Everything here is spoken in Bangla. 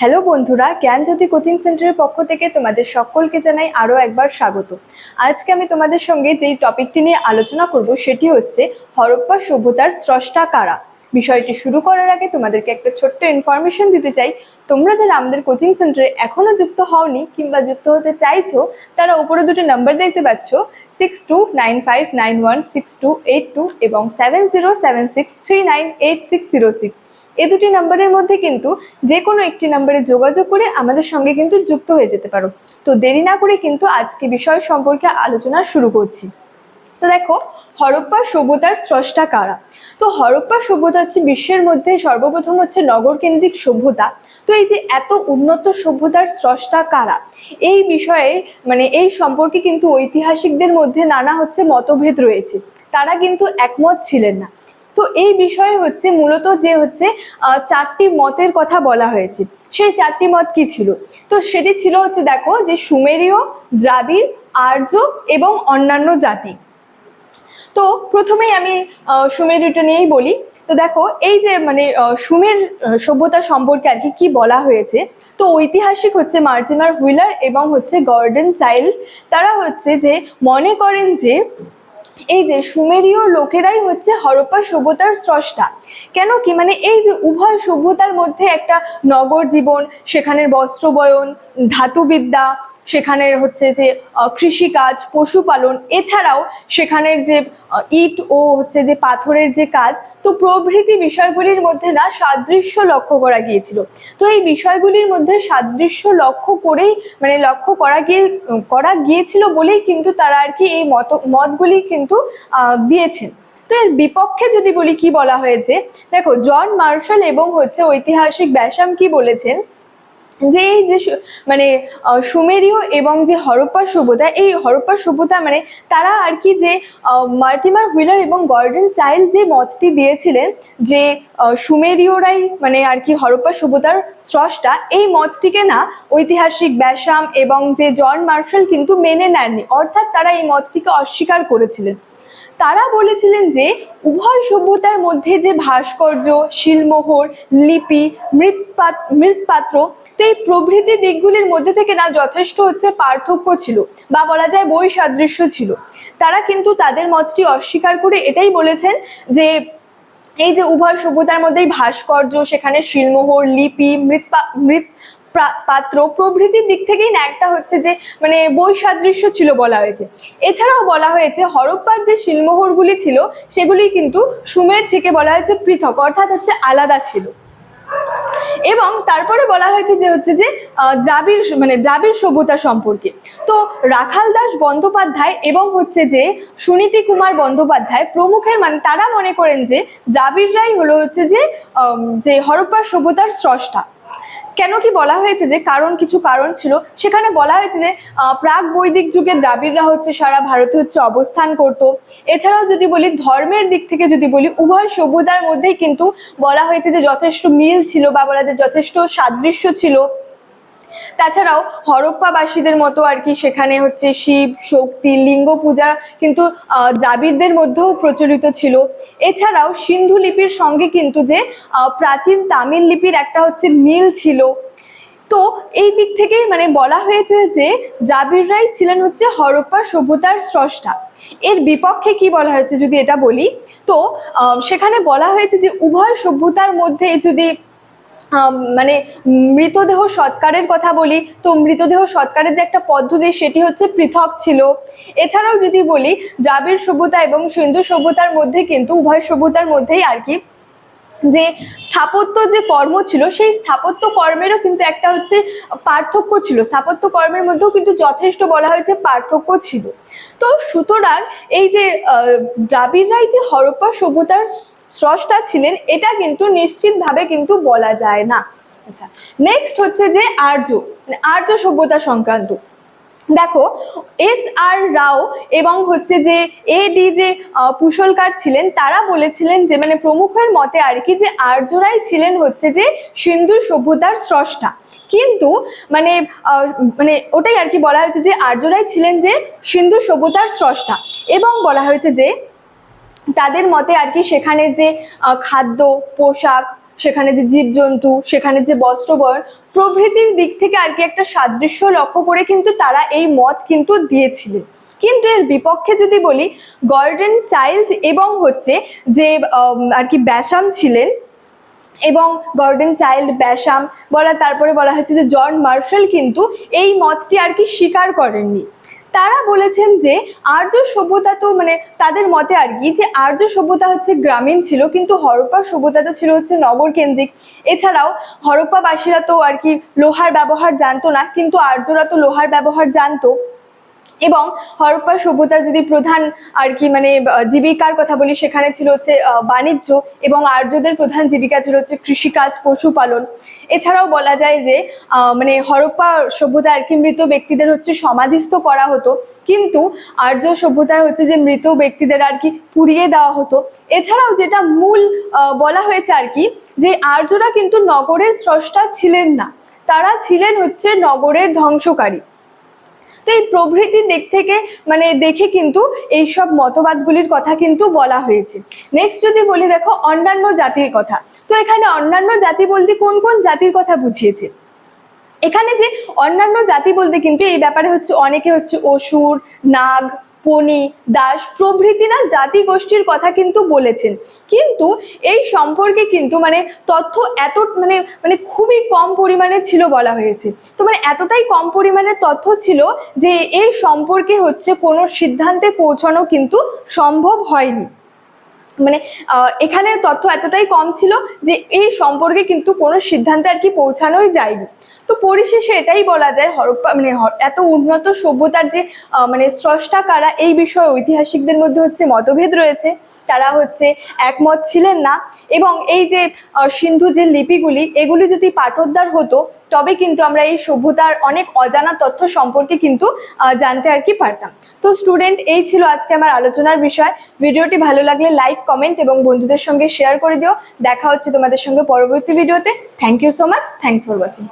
হ্যালো বন্ধুরা জ্ঞান জ্ঞানজ্যোতি কোচিং সেন্টারের পক্ষ থেকে তোমাদের সকলকে জানাই আরও একবার স্বাগত। আজকে আমি তোমাদের সঙ্গে যেই টপিকটি নিয়ে আলোচনা করব সেটি হচ্ছে হরপ্পা সভ্যতার স্রষ্টা কারা? বিষয়টি শুরু করার আগে তোমাদেরকে একটা ছোট্ট ইনফরমেশন দিতে চাই। তোমরা যারা আমাদের কোচিং সেন্টারে এখনও যুক্ত হওনি কিংবা যুক্ত হতে চাইছো, তারা উপরে দুটো নাম্বার দেখতে পাচ্ছ six two nine five nine one six two eight two এবং seven zero seven six three nine eight six zero six এই দুটি নাম্বারের মধ্যে কিন্তু যে কোনো একটি নাম্বারে যোগাযোগ করে আমাদের সঙ্গে কিন্তু যুক্ত হয়ে যেতে পারো। তো দেরি না করে কিন্তু আজকে বিষয় সম্পর্কে আলোচনা শুরু করছি। তো দেখো, হরপ্পা সভ্যতার স্রষ্টা কারা? তো হরপ্পা সভ্যতা হচ্ছে বিশ্বের মধ্যে সর্বপ্রথম হচ্ছে নগর কেন্দ্রিক সভ্যতা। তো এই যে এত উন্নত সভ্যতার স্রষ্টা কারা? এই বিষয়ে মানে এই সম্পর্কে কিন্তু ঐতিহাসিকদের মধ্যে নানা হচ্ছে মতভেদ রয়েছে। তারা কিন্তু একমত ছিলেন না। তো এই বিষয়ে হচ্ছে মূলত যে হচ্ছে চারটি মতের কথা বলা হয়েছে। সেই চারটি মত কি ছিল? তো সেটি ছিল হচ্ছে দেখো যে সুমেরীয় দ্রাবিড় আর্য এবং অন্যান্য জাতি। তো প্রথমেই আমি আহ, সুমেরুটা নিয়েই বলি। তো দেখো এই যে মানে সুমের সভ্যতা সম্পর্কে আর কি কি বলা হয়েছে তো ঐতিহাসিক হচ্ছে মার্টিমার হুইলার এবং হচ্ছে গর্ডেন চাইল্ড। তারা হচ্ছে যে মনে করেন যে এই যে সুমেরীয় লোকেরাই হচ্ছে হরপ্পা সভ্যতার স্রষ্টা। কেন কি? মানে এই যে উভয় সভ্যতার মধ্যে একটা নগর জীবন, সেখানের বস্ত্রবয়ন, ধাতুবিদ্যা সেখানের হচ্ছে যে কৃষিকাজ, পশুপালন, এছাড়াও সেখানের যে ইট ও হচ্ছে যে পাথরের যে কাজ, তো প্রভৃতি বিষয়গুলির মধ্যে না সাদৃশ্য লক্ষ্য করা গিয়েছিল। তো এই বিষয়গুলির মধ্যে সাদৃশ্য লক্ষ্য করেই মানে লক্ষ্য করা গিয়ে, করা গিয়েছিল বলেই কিন্তু তারা আর কি এই মত, মতগুলি কিন্তু দিয়েছেন। তো এর বিপক্ষে যদি বলি কি বলা হয়েছে, দেখো জন মার্শাল এবং হচ্ছে ঐতিহাসিক ব্যাসাম কি বলেছেন? যে যে মানে সুমেরীয় এবং যে হরপ্পা সভ্যতা, এই হরপ্পা সভ্যতা মানে তারা আর কি যে মার্টিমার হুইলার এবং গর্ডেন চাইল্ড যে মতটি দিয়েছিলেন, যে সুমেরীয়রাই মানে আর কি হরপ্পা সভ্যতার স্রষ্টা, এই মতটিকে না ঐতিহাসিক ব্যাসাম এবং যে জন মার্শাল কিন্তু মেনে নেননি। অর্থাৎ তারা এই মতটিকে অস্বীকার করেছিলেন। তারা বলেছিলেন যে উভয় সভ্যতার মধ্যে যে ভাস্কর্য, শিলমোহর, লিপি, মৃৎপাত, মৃৎপাত্র, তো এই প্রভৃতি দিকগুলির মধ্যে থেকে না যথেষ্ট হচ্ছে পার্থক্য ছিল বা বলা যায় বই সাদৃশ্য ছিল। তারা কিন্তু তাদের মতটি অস্বীকার করে এটাই বলেছেন যে এই যে উভয় সভ্যতার মধ্যেই ভাস্কর্য, সেখানে শিলমোহর, লিপি মৃৎ মৃৎ পাত্র। প্রভৃতির দিক থেকেই না, একটা হচ্ছে যে মানে বৈসাদৃশ্য ছিল বলা হয়েছে। এছাড়াও বলা হয়েছে, হরপ্পার যে শিলমোহরগুলি ছিল, সেগুলি কিন্তু সুমের থেকে বলা হয়েছে পৃথক, অর্থাৎ হচ্ছে আলাদা ছিল। এবং তারপরে বলা হয়েছে যে, হচ্ছে যে দ্রাবিড় মানে দ্রাবিড় সভ্যতা সম্পর্কে। তো রাখাল দাস বন্দ্যোপাধ্যায় এবং হচ্ছে যে, সুনীতি কুমার বন্দ্যোপাধ্যায় প্রমুখের মানে তারা মনে করেন যে, দ্রাবিড়রাই হলো হচ্ছে যে যে হরপ্পা সভ্যতার স্রষ্টা। কেন কি বলা হয়েছে যে কারণ কিছু কারণ ছিল? সেখানে বলা হয়েছে যে প্রাক বৈদিক যুগে দ্রাবিড়রা হচ্ছে সারা ভারতে হচ্ছে অবস্থান করত। এছাড়াও যদি বলি, ধর্মের দিক থেকে যদি বলি, উভয় সভ্যতার মধ্যেই কিন্তু বলা হয়েছে যে যথেষ্ট মিল ছিল বা বলা যায় যথেষ্ট সাদৃশ্য ছিল। তাছাড়াও হরপ্পাবাসীদের মতো আর কি সেখানে হচ্ছে শিব, শক্তি, লিঙ্গ পূজা কিন্তু দ্রাবিড়দের মধ্যেও প্রচলিত ছিল। এছাড়াও সিন্ধু লিপির সঙ্গে কিন্তু যে প্রাচীন তামিল লিপির একটা হচ্ছে মিল ছিল। তো এই দিক থেকেই মানে বলা হয়েছে যে, দ্রাবিড়রাই ছিলেন হচ্ছে হরপ্পা সভ্যতার স্রষ্টা। এর বিপক্ষে কি বলা হয়েছে যদি এটা বলি? তো সেখানে বলা হয়েছে যে, উভয় সভ্যতার মধ্যে যদি মানে মৃতদেহ সৎকারের কথা বলি, তো মৃতদেহ সৎকারের যে একটা পদ্ধতি সেটি হচ্ছে পৃথক ছিল। এছাড়াও যদি বলি, দ্রাবিড় সভ্যতা এবং সিন্ধু সভ্যতার মধ্যে কিন্তু উভয় সভ্যতার মধ্যেই আর কি যে স্থাপত্য যে কর্ম ছিল, সেই স্থাপত্য কর্মেরও কিন্তু একটা হচ্ছে পার্থক্য ছিল। স্থাপত্য কর্মের মধ্যেও কিন্তু যথেষ্ট বলা হয়েছে পার্থক্য ছিল। তো সুতরাং এই যে দ্রাবিড়রাই যে হরপ্পা সভ্যতার স্রষ্টা ছিলেন, এটা কিন্তু নিশ্চিতভাবে কিন্তু বলা যায় না। আচ্ছা নেক্সট হচ্ছে যে আর্য মানে আর্য সভ্যতা সংক্রান্ত। দেখো, এস আর রাও এবং হচ্ছে যে এ ডি যে কুশলকার ছিলেন, তারা বলেছিলেন যে মানে প্রমুখের মতে আর কি যে আর্যরাই ছিলেন হচ্ছে যে সিন্ধু সভ্যতার স্রষ্টা। কিন্তু মানে মানে ওটাই আর কি বলা হয়েছে যে আর্যরাই ছিলেন যে সিন্ধু সভ্যতার স্রষ্টা এবং বলা হয়েছে যে তাদের মতে আর কি সেখানে যে খাদ্য, পোশাক, সেখানে যে জীবজন্তু, সেখানে যে বস্ত্রবয়ন প্রভৃতির দিক থেকে আর কি একটা সাদৃশ্য লক্ষ্য করে কিন্তু তারা এই মত কিন্তু দিয়েছিলেন। কিন্তু এর বিপক্ষে যদি বলি, গর্ডেন চাইল্ড এবং হচ্ছে যে আর কি ব্যাসাম ছিলেন এবং গর্ডেন চাইল্ড ব্যাসাম বলা, তারপরে বলা হচ্ছে যে জন মার্শাল কিন্তু এই মতটি আর কি স্বীকার করেননি। তারা বলেছেন যে আর্য সভ্যতা তো মানে তাদের মতে আর কি, যে আর্য সভ্যতা হচ্ছে গ্রামীণ ছিল, কিন্তু হরপ্পা সভ্যতাটা ছিল হচ্ছে নগর কেন্দ্রিক এছাড়াও হরপ্পাবাসীরা তো আর কি লোহার ব্যবহার জানতো না, কিন্তু আর্যরা তো লোহার ব্যবহার জানতো। এবং হরপ্পা সভ্যতার যদি প্রধান আর কি মানে জীবিকার কথা বলি, সেখানে ছিল হচ্ছে বাণিজ্য এবং আর্যদের প্রধান জীবিকা ছিল হচ্ছে কৃষিকাজ, পশুপালন। এছাড়াও বলা যায় যে মানে হরপ্পা সভ্যতা আর কি মৃত ব্যক্তিদের হচ্ছে সমাধিস্থ করা হতো। কিন্তু আর্য সভ্যতায় হচ্ছে যে মৃত ব্যক্তিদের আর কি পুড়িয়ে দেওয়া হতো। এছাড়াও যেটা মূল বলা হয়েছে আর কি, যে আর্যরা কিন্তু নগরের স্রষ্টা ছিলেন না। তারা ছিলেন হচ্ছে নগরের ধ্বংসকারী। তো এই প্রভৃতির দিক থেকে মানে দেখে কিন্তু এই সব মতবাদগুলির কথা কিন্তু বলা হয়েছে। নেক্সট যদি বলি দেখো অন্যান্য জাতির কথা। তো এখানে অন্যান্য জাতি বলতে কোন কোন জাতির কথা বুঝিয়েছে? এখানে যে অন্যান্য জাতি বলতে কিন্তু এই ব্যাপারে হচ্ছে অনেকে হচ্ছে অসুর, নাগ পণি, দাস প্রভৃতি না জাতি গোষ্ঠীর কথা কিন্তু বলেছেন। কিন্তু এই সম্পর্কে কিন্তু মানে তথ্য এত মানে মানে খুবই কম পরিমাণে ছিল বলা হয়েছে। তো মানে এতটাই কম পরিমাণে তথ্য ছিল যে এই সম্পর্কে হচ্ছে কোনো সিদ্ধান্তে পৌঁছানো কিন্তু সম্ভব হয়নি। মানে এখানে তথ্য এতটাই কম ছিল যে এই সম্পর্কে কিন্তু কোনো সিদ্ধান্তে আর কি পৌঁছানোই যায়নি। তো পরিশেষে এটাই বলা যায় হরপ্পা মানে এত উন্নত সভ্যতার যে মানে স্রষ্টা কারা, এই বিষয়ে ঐতিহাসিকদের মধ্যে হচ্ছে মতভেদ রয়েছে। তারা হচ্ছে একমত ছিলেন না এবং এই যে সিন্ধু যে লিপিগুলি, এগুলি যদি পাঠোদ্ধার হতো, তবে কিন্তু আমরা এই সভ্যতার অনেক অজানা তথ্য সম্পর্কে কিন্তু জানতে আর কি পারতাম। তো স্টুডেন্ট, এই ছিল আজকে আমার আলোচনার বিষয়। ভিডিওটি ভালো লাগলে লাইক, কমেন্ট এবং বন্ধুদের সঙ্গে শেয়ার করে দিও। দেখা হচ্ছে তোমাদের সঙ্গে পরবর্তী ভিডিওতে। Thank you so much. Thanks for watching.